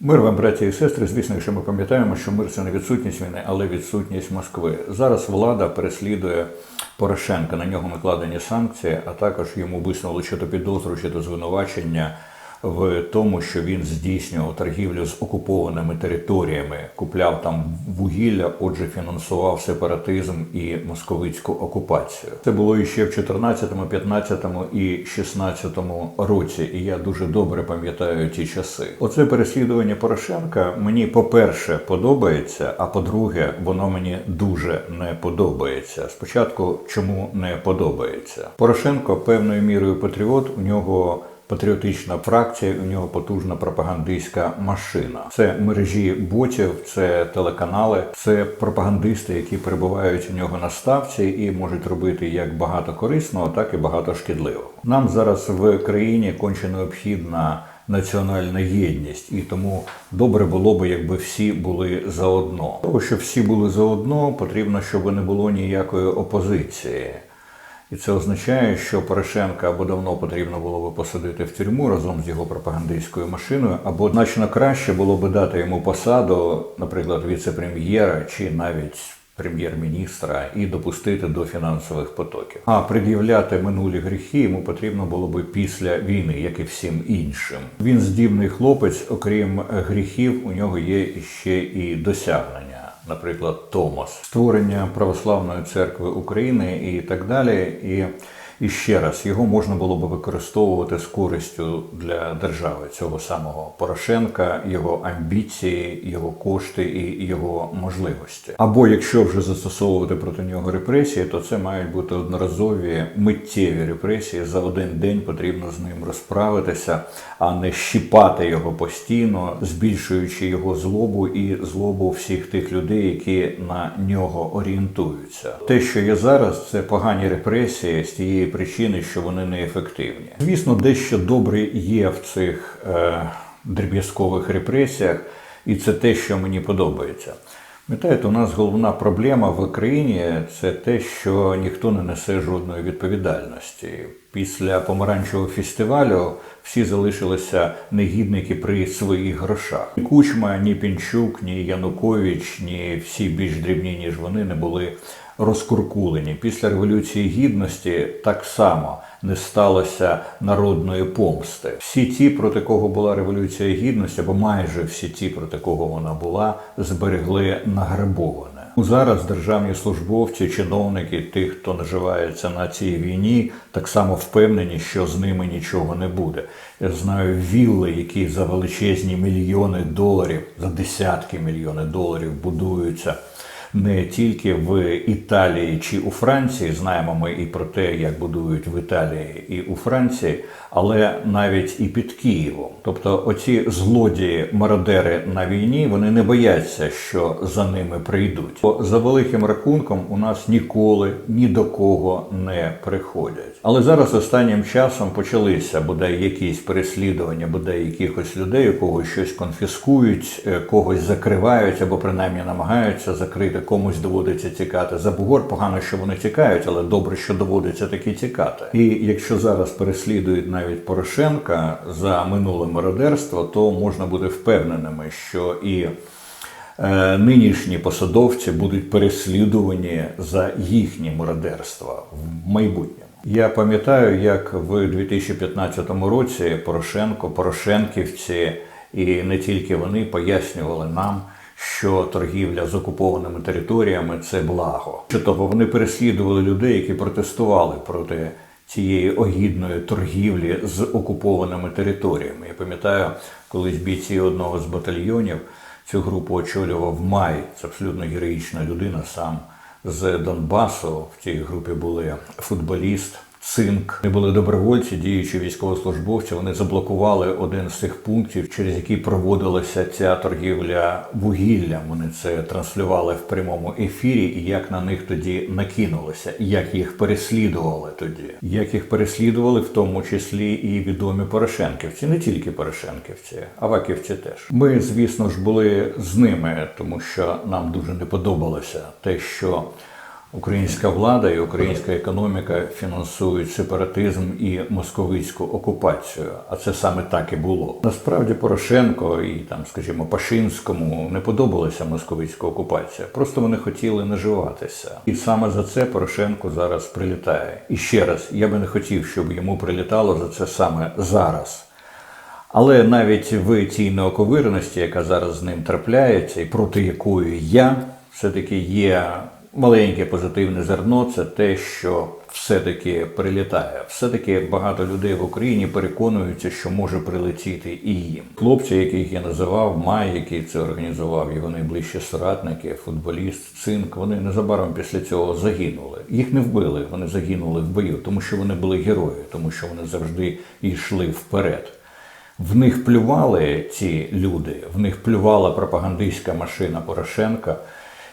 Мир вам, браті і сестри. Звісно, якщо ми пам'ятаємо, що мир це не відсутність війни, але відсутність Москви. Зараз влада переслідує Порошенка. На нього накладені санкції, а також йому висунули то підозру, то звинувачення в тому, що він здійснював торгівлю з окупованими територіями, купляв там вугілля, отже, фінансував сепаратизм і московицьку окупацію. Це було іще в 14, 15 і 16 році, і я дуже добре пам'ятаю ті часи. Оце переслідування Порошенка мені, по-перше, подобається, а по-друге, воно мені дуже не подобається. Спочатку, чому не подобається? Порошенко певною мірою патріот. У нього Патріотична фракція, у нього потужна пропагандистська машина. Це мережі ботів, це телеканали, це пропагандисти, які перебувають у нього на ставці і можуть робити як багато корисного, так і багато шкідливого. Нам зараз в країні конче необхідна національна єдність, і тому добре було би, якби всі були заодно. Того, що всі були заодно, потрібно, щоб не було ніякої опозиції. І це означає, що Порошенка або давно потрібно було би посадити в тюрму разом з його пропагандистською машиною, або значно краще було би дати йому посаду, наприклад, віце-прем'єра чи навіть прем'єр-міністра, і допустити до фінансових потоків. А пред'являти минулі гріхи йому потрібно було би після війни, як і всім іншим. Він здібний хлопець, окрім гріхів, у нього є ще і досягнення наприклад, Томас, створення православної церкви України і так далі. І, і ще раз його можна було би використовувати з користю для держави цього самого Порошенка, його амбіції, його кошти і його можливості. Або якщо вже застосовувати проти нього репресії, то це мають бути одноразові миттєві репресії. За один день потрібно з ним розправитися, а не щіпати його постійно, збільшуючи його злобу і злобу всіх тих людей, які на нього орієнтуються. Те, що є зараз, це погані репресії з тієї причини, що вони неефективні. Звісно, дещо добре є в цих е, дріб'язкових репресіях, і це те, що мені подобається. Пам'ятаєте, у нас головна проблема в Україні це те, що ніхто не несе жодної відповідальності. Після помаранчевого фестивалю всі залишилися негідники при своїх грошах. Ні Кучма, ні Пінчук, ні Янукович, ні всі більш дрібні, ніж вони не були розкуркулені. Після Революції Гідності так само не сталося народної помсти. Всі ті, проти кого була Революція Гідності, або майже всі ті, проти кого вона була, зберегли награбоване. Зараз державні службовці, чиновники, тих, хто наживається на цій війні, так само впевнені, що з ними нічого не буде. Я знаю вілли, які за величезні мільйони доларів, за десятки мільйонів доларів будуються не тільки в Італії чи у Франції. Знаємо ми і про те, як будують в Італії і у Франції, але навіть і під Києвом. Тобто, оці злодії, мародери на війні, вони не бояться, що за ними прийдуть. Бо за великим рахунком у нас ніколи ні до кого не приходять. Але зараз останнім часом почалися бодай якісь переслідування, бодай якихось людей, у когось щось конфіскують, е, когось закривають або принаймні намагаються закрити, комусь доводиться тікати. За бугор погано, що вони тікають, але добре, що доводиться таки тікати. І якщо зараз переслідують навіть Порошенка за минуле мародерство, то можна бути впевненими, що і е, нинішні посадовці будуть переслідувані за їхні мародерства в майбутньому. Я пам'ятаю, як в 2015 році Порошенко, Порошенківці і не тільки вони пояснювали нам, що торгівля з окупованими територіями це благо. Того вони переслідували людей, які протестували проти цієї огідної торгівлі з окупованими територіями. Я пам'ятаю, колись бійці одного з батальйонів цю групу очолював Май, це абсолютно героїчна людина сам з Донбасу. В цій групі були футболіст. Цинк не були добровольці, діючі військовослужбовці. Вони заблокували один з цих пунктів, через який проводилася ця торгівля вугіллям. Вони це транслювали в прямому ефірі, і як на них тоді накинулися, як їх переслідували тоді, як їх переслідували, в тому числі і відомі Порошенківці, не тільки Порошенківці, Аваківці теж. Ми, звісно ж, були з ними, тому що нам дуже не подобалося те, що Українська влада і українська економіка фінансують сепаратизм і московицьку окупацію. А це саме так і було. Насправді Порошенко і там, скажімо, Пашинському не подобалася московицька окупація. Просто вони хотіли наживатися. І саме за це Порошенко зараз прилітає. І ще раз, я би не хотів, щоб йому прилітало за це саме зараз. Але навіть в тій неоковирності, яка зараз з ним трапляється, і проти якої я все-таки є маленьке позитивне зерно, це те, що все-таки прилітає. Все-таки багато людей в Україні переконуються, що може прилетіти і їм. Хлопці, яких я називав, Май, який це організував, його найближчі соратники, футболіст, цинк, вони незабаром після цього загинули. Їх не вбили, вони загинули в бою, тому що вони були герої, тому що вони завжди йшли вперед. В них плювали ці люди, в них плювала пропагандистська машина Порошенка,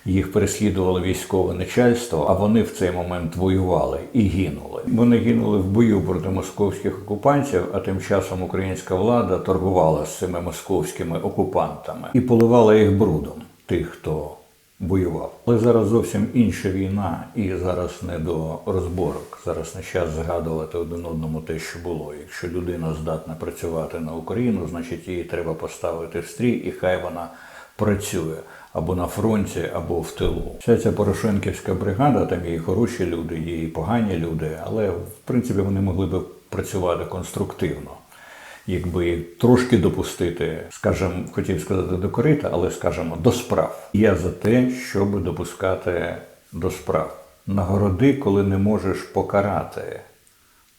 їх переслідувало військове начальство, а вони в цей момент воювали і гинули. Вони гинули в бою проти московських окупантів, а тим часом українська влада торгувала з цими московськими окупантами і поливала їх брудом, тих, хто воював. Але зараз зовсім інша війна, і зараз не до розборок. Зараз не час згадувати один одному те, що було. Якщо людина здатна працювати на Україну, значить її треба поставити в стрій, і хай вона працює або на фронті, або в тилу. Вся ця Порошенківська бригада, там є і хороші люди, є і погані люди, але в принципі вони могли би працювати конструктивно якби трошки допустити, скажімо, хотів сказати до корита, але скажімо, до справ. Я за те, щоб допускати до справ. Нагороди, коли не можеш покарати.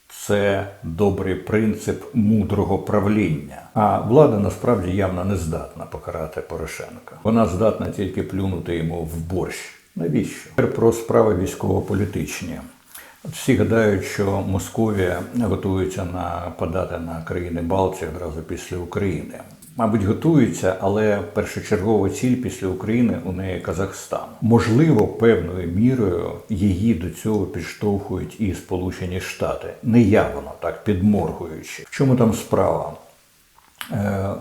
Це добрий принцип мудрого правління. А влада насправді явно не здатна покарати Порошенка. Вона здатна тільки плюнути йому в борщ. Навіщо? Тепер про справи військово-політичні. Всі гадають, що Московія готується нападати на країни Балтії одразу після України. Мабуть, готується, але першочергова ціль після України у неї Казахстан. Можливо, певною мірою її до цього підштовхують і Сполучені Штати, неявно так підморгуючи. В чому там справа? Е,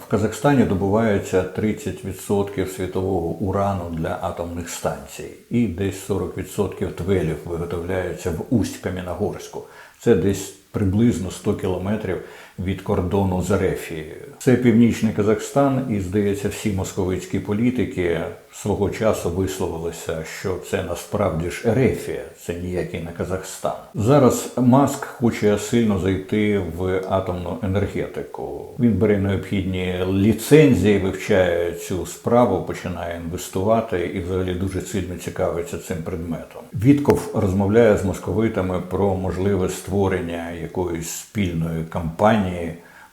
В Казахстані добувається 30% світового урану для атомних станцій, і десь 40% твелів виготовляються в Усть-Кам'яногорську. Це десь приблизно 100 кілометрів від кордону з Ерефією. Це північний Казахстан, і здається, всі московицькі політики свого часу висловилися, що це насправді ж Ерефія, це ніякий не Казахстан. Зараз Маск хоче сильно зайти в атомну енергетику. Він бере необхідні ліцензії, вивчає цю справу, починає інвестувати і взагалі дуже сильно цікавиться цим предметом. Вітков розмовляє з московитами про можливе створення якоїсь спільної кампанії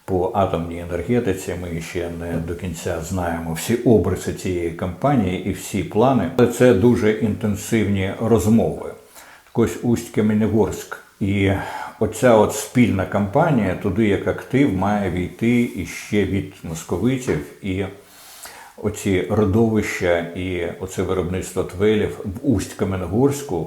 по атомній енергетиці. Ми ще не до кінця знаємо всі обриси цієї кампанії і всі плани. Але це дуже інтенсивні розмови. Ось Усть-Каменегорськ. І оця от спільна кампанія, туди як актив, має війти іще від московитів і оці родовища і оце виробництво твелів в Усть-Каменогорську,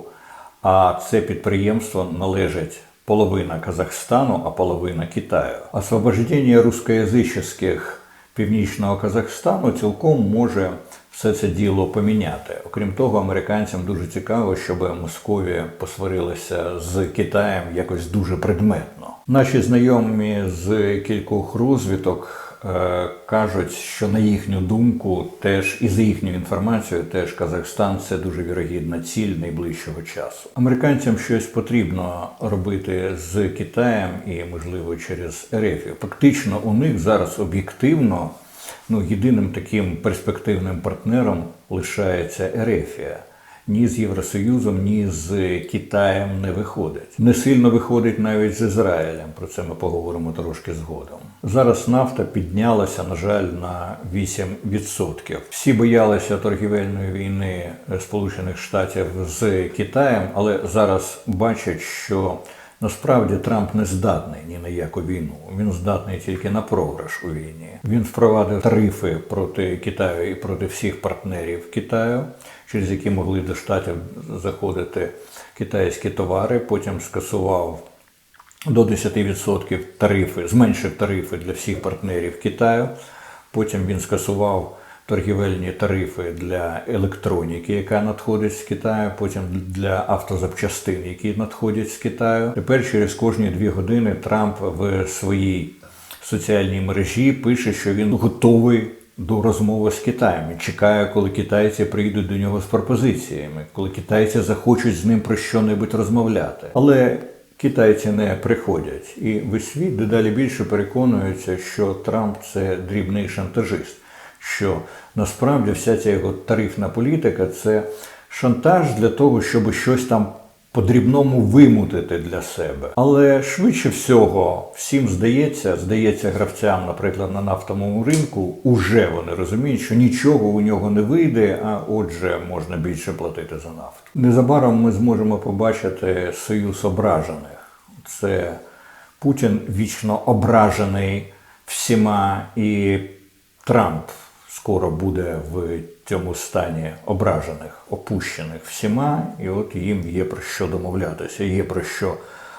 а це підприємство належить половина Казахстану, а половина Китаю. Освобождення рускоязичних північного Казахстану цілком може все це діло поміняти. Окрім того, американцям дуже цікаво, щоб Московія посварилася з Китаєм якось дуже предметно. Наші знайомі з кількох розвиток кажуть, що на їхню думку, теж і за їхню інформацією, теж Казахстан це дуже вірогідна ціль найближчого часу. Американцям щось потрібно робити з Китаєм і, можливо, через Ерефію. Фактично, у них зараз об'єктивно ну, єдиним таким перспективним партнером лишається Ерефія. Ні з Євросоюзом, ні з Китаєм не виходить. Не сильно виходить навіть з Ізраїлем. Про це ми поговоримо трошки згодом. Зараз нафта піднялася, на жаль, на 8%. Всі боялися торгівельної війни Сполучених Штатів з Китаєм, але зараз бачать, що Насправді Трамп не здатний ні на яку війну. Він здатний тільки на програш у війні. Він впровадив тарифи проти Китаю і проти всіх партнерів Китаю, через які могли до штатів заходити китайські товари. Потім скасував до 10% тарифи, зменшив тарифи для всіх партнерів Китаю. Потім він скасував торгівельні тарифи для електроніки, яка надходить з Китаю, потім для автозапчастин, які надходять з Китаю. Тепер через кожні дві години Трамп в своїй соціальній мережі пише, що він готовий до розмови з Китаєм. Він чекає, коли китайці прийдуть до нього з пропозиціями, коли китайці захочуть з ним про що-небудь розмовляти. Але китайці не приходять, і весь світ дедалі більше переконується, що Трамп це дрібний шантажист. Що насправді вся ця його тарифна політика це шантаж для того, щоб щось там по-дрібному вимутити для себе. Але швидше всього, всім здається, здається гравцям, наприклад, на нафтовому ринку, уже вони розуміють, що нічого у нього не вийде, а отже, можна більше платити за нафту. Незабаром ми зможемо побачити союз ображених. Це Путін вічно ображений всіма, і Трамп скоро буде в цьому стані ображених, опущених всіма, і от їм є про що домовлятися, є про що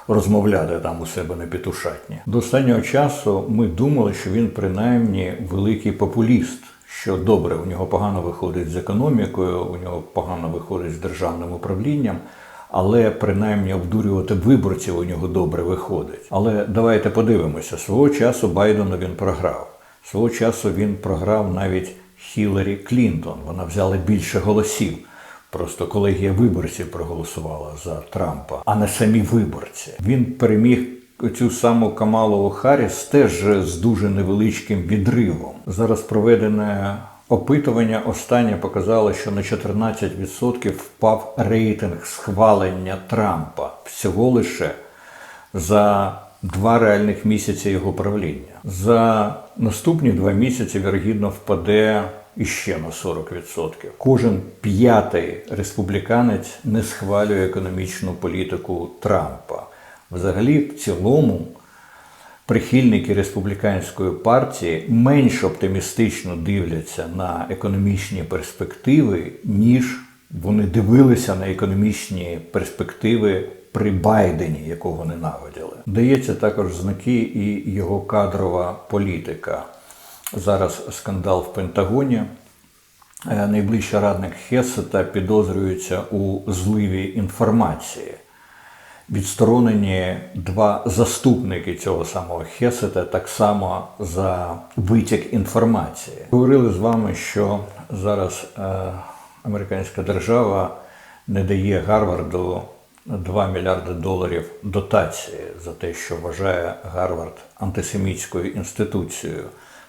розмовляти там у себе на петушатні. До останнього часу ми думали, що він принаймні великий популіст. Що добре, у нього погано виходить з економікою, у нього погано виходить з державним управлінням, але принаймні обдурювати виборців у нього добре виходить. Але давайте подивимося: свого часу Байдену він програв. Свого часу він програв навіть Хіларі Клінтон. Вона взяла більше голосів. Просто колегія виборців проголосувала за Трампа, а не самі виборці. Він переміг цю саму Камалову Харріс теж з дуже невеличким відривом. Зараз проведене опитування останнє показало, що на 14% впав рейтинг схвалення Трампа всього лише за два реальних місяці його правління. За наступні два місяці вірогідно впаде іще на 40%. Кожен п'ятий республіканець не схвалює економічну політику Трампа. Взагалі, в цілому, прихильники республіканської партії менш оптимістично дивляться на економічні перспективи, ніж вони дивилися на економічні перспективи при Байдені, якого ненавиділи. Дається також знаки і його кадрова політика. Зараз скандал в Пентагоні. Е, Найближчий радник Хесета підозрюється у зливі інформації. Відсторонені два заступники цього самого Хесета так само за витік інформації. Говорили з вами, що зараз е, американська держава не дає Гарварду 2 мільярди доларів дотації за те, що вважає Гарвард антисемітською інституцією.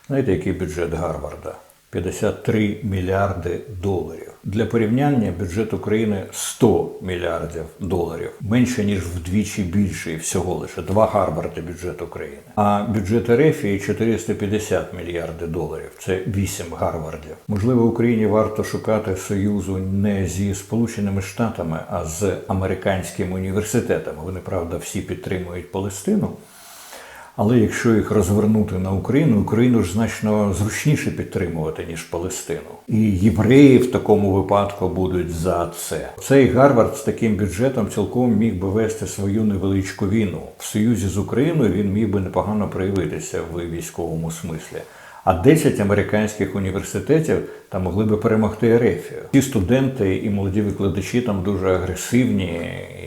Знаєте, який бюджет Гарварда? 53 мільярди доларів. Для порівняння бюджет України 100 мільярдів доларів, менше ніж вдвічі більший всього лише два Гарварди бюджет України. А бюджет Ерефії 450 мільярдів доларів. Це 8 Гарвардів. Можливо, Україні варто шукати союзу не зі Сполученими Штатами, а з американськими університетами. Вони правда всі підтримують Палестину. Але якщо їх розвернути на Україну, Україну ж значно зручніше підтримувати, ніж Палестину. І євреї в такому випадку будуть за це. Цей Гарвард з таким бюджетом цілком міг би вести свою невеличку війну. В союзі з Україною він міг би непогано проявитися в військовому смислі. А 10 американських університетів там могли би перемогти Ерефію. Ці студенти і молоді викладачі там дуже агресивні,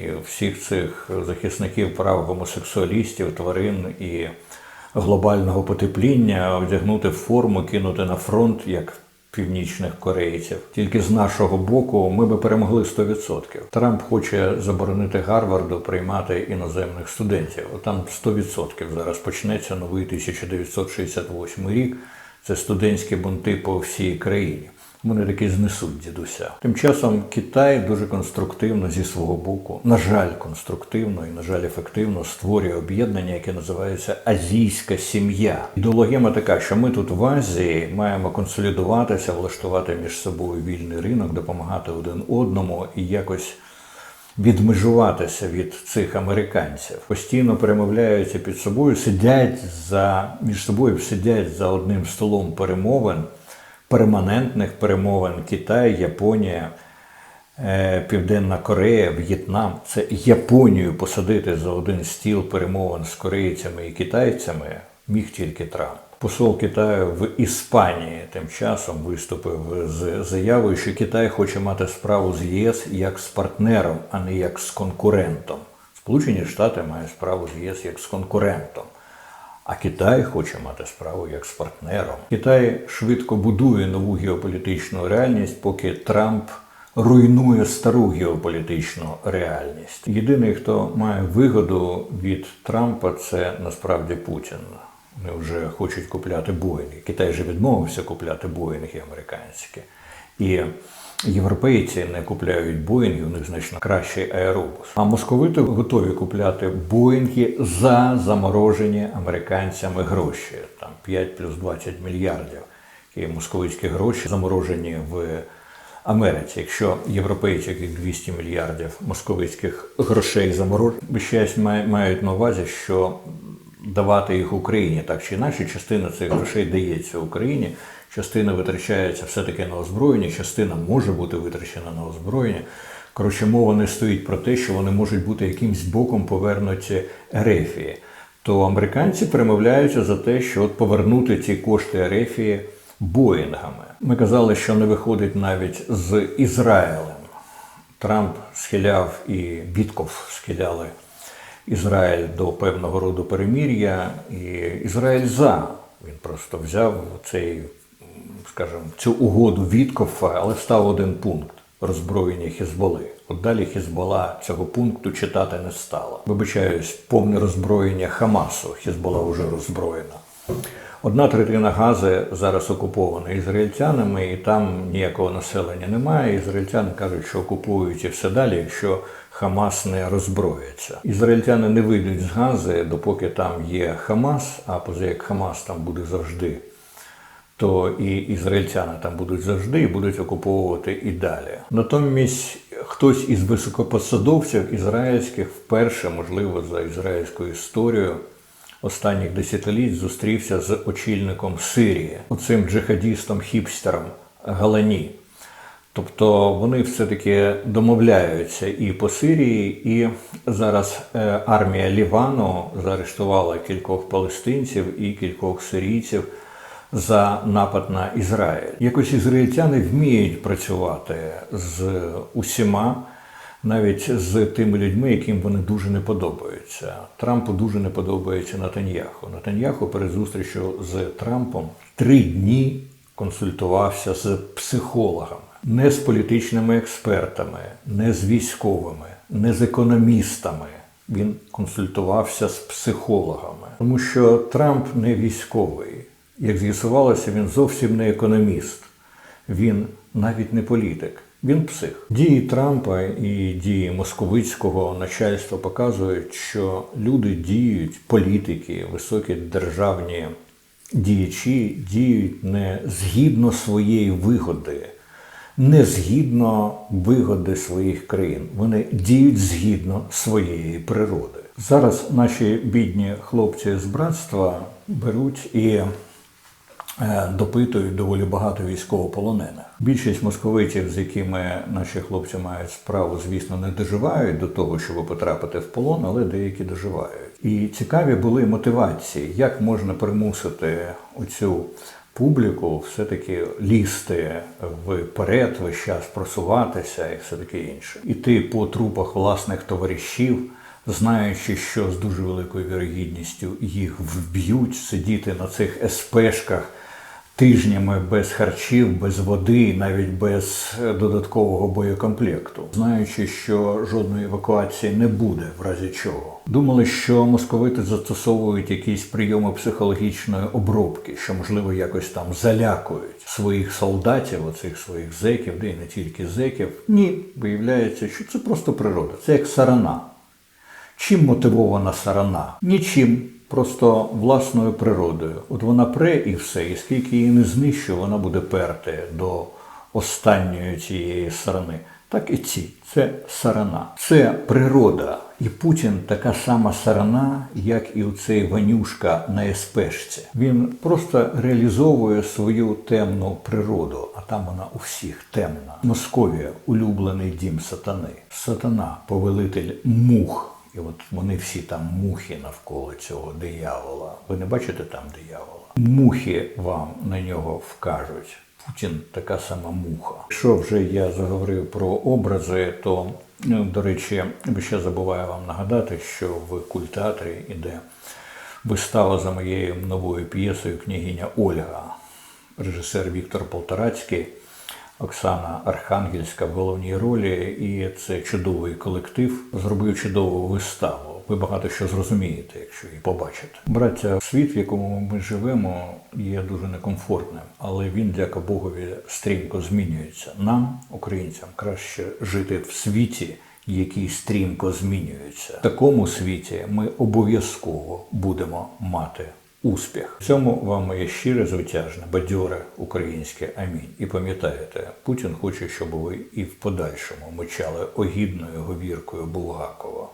і всіх цих захисників прав гомосексуалістів, тварин і глобального потепління одягнути форму, кинути на фронт як північних корейців. Тільки з нашого боку ми би перемогли 100%. Трамп хоче заборонити Гарварду приймати іноземних студентів. Там 100% зараз почнеться новий 1968 рік. Це студентські бунти по всій країні. Вони таки знесуть дідуся. Тим часом Китай дуже конструктивно зі свого боку, на жаль, конструктивно і на жаль, ефективно створює об'єднання, яке називається Азійська сім'я. Ідеологема така, що ми тут в Азії маємо консолідуватися, влаштувати між собою вільний ринок, допомагати один одному і якось. Відмежуватися від цих американців постійно перемовляються під собою, сидять за між собою, сидять за одним столом перемовин, перманентних перемовин Китай, Японія, е, Південна Корея, В'єтнам. Це Японію посадити за один стіл перемовин з корейцями і китайцями міг тільки Трамп. Посол Китаю в Іспанії тим часом виступив з заявою, що Китай хоче мати справу з ЄС як з партнером, а не як з конкурентом. Сполучені Штати мають справу з ЄС як з конкурентом. А Китай хоче мати справу як з партнером. Китай швидко будує нову геополітичну реальність, поки Трамп руйнує стару геополітичну реальність. Єдиний, хто має вигоду від Трампа, це насправді Путін. Вони вже хочуть купляти Боїнги. Китай же відмовився купляти Боїнги американські. І європейці не купляють Боїнги, у них значно кращий аеробус. А московити готові купляти Боїнги за заморожені американцями гроші. Там 5 плюс 20 мільярдів. І московицькі гроші заморожені в Америці. Якщо європейці, яких 200 мільярдів московицьких грошей заморожені, мають на увазі, що давати їх Україні так чи інакше, частина цих грошей дається Україні, частина витрачається все-таки на озброєння, частина може бути витрачена на озброєння. Коротше, мова не стоїть про те, що вони можуть бути якимсь боком повернуті Ерефії. То американці примовляються за те, що от повернути ці кошти Ерефії Боїнгами. Ми казали, що не виходить навіть з Ізраїлем. Трамп схиляв і Бітков схиляли Ізраїль до певного роду перемір'я, і Ізраїль за. Він просто взяв цей, скажімо, цю угоду Віткофа, але став один пункт роззброєння Хізболи. От далі Хізбола цього пункту читати не стала. Вибачаюсь, повне роззброєння Хамасу. Хізбола вже роззброєна. Одна третина Гази зараз окупована ізраїльтянами, і там ніякого населення немає. Ізраїльтяни кажуть, що окупують і все далі, якщо Хамас не роззброїться. Ізраїльтяни не вийдуть з Гази, допоки там є Хамас, а поза як Хамас там буде завжди, то і ізраїльтяни там будуть завжди і будуть окуповувати і далі. Натомість хтось із високопосадовців ізраїльських вперше, можливо, за ізраїльською історією останніх десятиліть зустрівся з очільником Сирії, оцим джихадістом-хіпстером Галані. Тобто вони все-таки домовляються і по Сирії, і зараз е, армія Лівану заарештувала кількох палестинців і кількох сирійців за напад на Ізраїль. Якось ізраїльтяни вміють працювати з усіма навіть з тими людьми, яким вони дуже не подобаються. Трампу дуже не подобається Натаньяху. Натаньяху перед зустрічю з Трампом три дні консультувався з психологами, не з політичними експертами, не з військовими, не з економістами. Він консультувався з психологами, тому що Трамп не військовий. Як з'ясувалося, він зовсім не економіст, він навіть не політик. Він псих. Дії Трампа і дії московицького начальства показують, що люди діють, політики, високі державні діячі діють не згідно своєї вигоди, не згідно вигоди своїх країн. Вони діють згідно своєї природи. Зараз наші бідні хлопці з братства беруть і Е, допитують доволі багато військовополонених. Більшість московитів, з якими наші хлопці мають справу, звісно, не доживають до того, щоб потрапити в полон, але деякі доживають. І цікаві були мотивації, як можна примусити оцю публіку все-таки лізти вперед, весь час просуватися і все таке інше. Іти по трупах власних товаришів. Знаючи, що з дуже великою вірогідністю їх вб'ють, сидіти на цих СПшках тижнями без харчів, без води, навіть без додаткового боєкомплекту, знаючи, що жодної евакуації не буде, в разі чого. Думали, що московити застосовують якісь прийоми психологічної обробки, що можливо якось там залякують своїх солдатів, оцих своїх зеків, де й не тільки зеків. Ні, виявляється, що це просто природа, це як сарана. Чим мотивована сарана? Нічим просто власною природою. От вона пре і все, і скільки її не знищу, вона буде перти до останньої цієї сарани. Так і ці. Це сарана. Це природа. І Путін така сама сарана, як і цей Ванюшка на ЕСПшці. Він просто реалізовує свою темну природу, а там вона у всіх темна. Московія улюблений дім сатани. Сатана, повелитель мух. І от вони всі там мухи навколо цього диявола. Ви не бачите там диявола? Мухи вам на нього вкажуть. Путін така сама муха. Якщо вже я заговорив про образи, то ну, до речі, ще забуваю вам нагадати, що в культеатрі іде вистава за моєю новою п'єсою Княгиня Ольга, режисер Віктор Полторацький, Оксана Архангельська в головній ролі, і це чудовий колектив. Зробив чудову виставу. Ви багато що зрозумієте, якщо її побачите. Браття, світ, в якому ми живемо, є дуже некомфортним, але він, дяка Богові, стрімко змінюється. Нам, українцям, краще жити в світі, який стрімко змінюється. В такому світі ми обов'язково будемо мати успіх. Цьому вам моє щире звитяжне, бадьоре українське амінь. І пам'ятаєте, Путін хоче, щоб ви і в подальшому мочали огідною говіркою Булгакова.